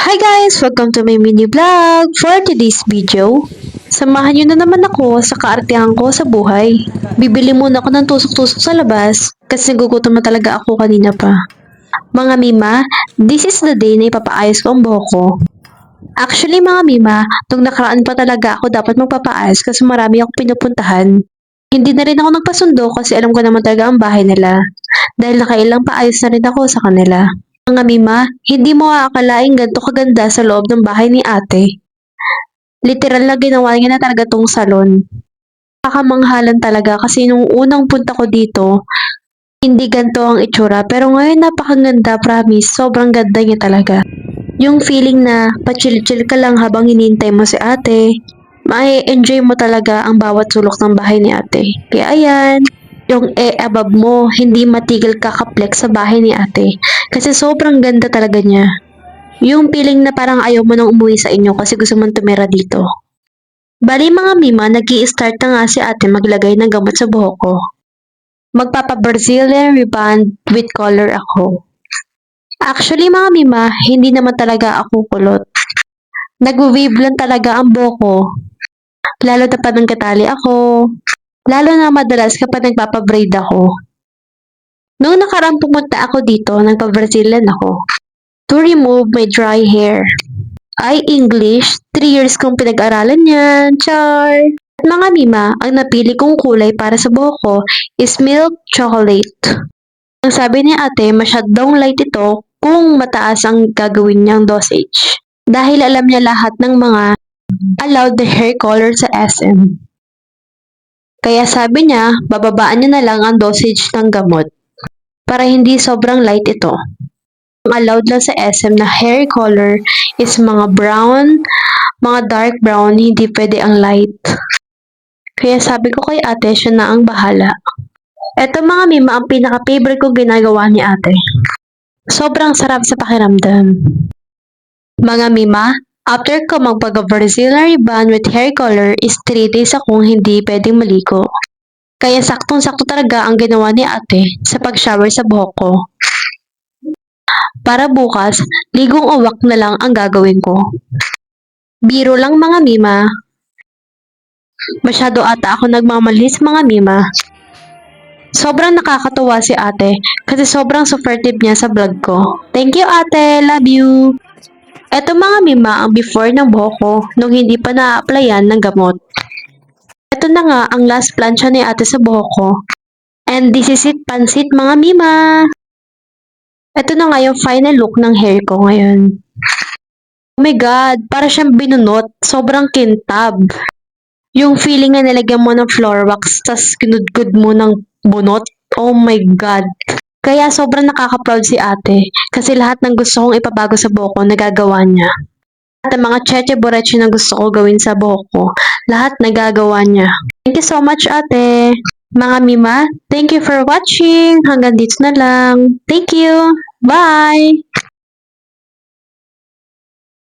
Hi guys! Welcome to my mini vlog! For today's video, samahan nyo na naman ako sa kaartihan ko sa buhay. Bibili muna ako ng tusok-tusok sa labas kasi nagugutom na talaga ako kanina pa. Mga Mima, this is the day na ipapaayos ko ang buhok ko. Actually mga Mima, nung nakaraan pa talaga ako dapat magpapaayos kasi marami akong pinupuntahan. Hindi na rin ako nagpasundo kasi alam ko naman talaga ang bahay nila. Dahil nakailang paayos na rin ako sa kanila. Mga Mima, hindi mo aakalaing ganito kaganda sa loob ng bahay ni ate. Literal na ginawa niya na talaga tong salon. Kakamanghalan talaga kasi nung unang punta ko dito, hindi ganito ang itsura. Pero ngayon napakaganda, promise. Sobrang ganda niya talaga. Yung feeling na pa-chill-chill ka lang habang hinintay mo si ate. May enjoy mo talaga ang bawat sulok ng bahay ni ate. Kaya ayan, yung e above mo, hindi matigil kakaplex sa bahay ni ate. Kasi sobrang ganda talaga niya. Yung feeling na parang ayaw mo nang umuwi sa inyo kasi gusto mong tumira dito. Bali mga mima, nag start na nga si ate maglagay ng gamot sa buhok ko. Magpapa-Brazilian reband with color ako. Actually mga mima, hindi naman talaga ako kulot. Nag-weave lang talaga ang buhok ko. Lalo na pa nang katali ako. Lalo na madalas kapag nagpapabraid ako. Noong nakarang pumunta ako dito, nagpa-Brazilian ako. To remove my dry hair. Ay, English. 3 years kong pinag-aralan yan. Char! At mga mima, ang napili kong kulay para sa buhok ko is milk chocolate. Ang sabi ni ate, masyadong light ito kung mataas ang gagawin niyang dosage. Dahil alam niya lahat ng mga allowed the hair color sa SM. Kaya sabi niya, bababaan niya na lang ang dosage ng gamot para hindi sobrang light ito. Ang allowed lang sa SM na hair color is mga brown, mga dark brown, hindi pwede ang light. Kaya sabi ko kay ate, siya na ang bahala. Eto mga mima, ang pinaka-favorite ko ginagawa ni ate. Sobrang sarap sa pakiramdam. Mga mima, after ko magpag-Brazilian ribbon with hair color is 3 days akong hindi pwedeng maligo. Kaya saktong-sakto talaga ang ginawa ni ate sa pag-shower sa buhok ko. Para bukas, ligong uwak na lang ang gagawin ko. Biro lang mga mima. Masyado ata ako nagmamalis mga mima. Sobrang nakakatuwa si ate kasi sobrang supportive niya sa vlog ko. Thank you ate, love you! Eto mga mima ang before ng buhok ko nung hindi pa na-applyan ng gamot. Ito na nga ang last plancha ni ate sa buhok ko. And this is it, pansit mga mima! Ito na nga yung final look ng hair ko ngayon. Oh my God, para siyang binunot. Sobrang kintab. Yung feeling na nilagyan mo ng floor wax, tas kinudgod mo ng bunot. Oh my God. Kaya sobrang nakaka-proud si ate. Kasi lahat ng gusto kong ipabago sa buhok ko, nagagawa niya. At ang mga cheche boreche na gusto ko gawin sa buhok ko, lahat nagagawa niya. Thank you so much ate. Mga Mima, thank you for watching. Hanggang dito na lang. Thank you. Bye!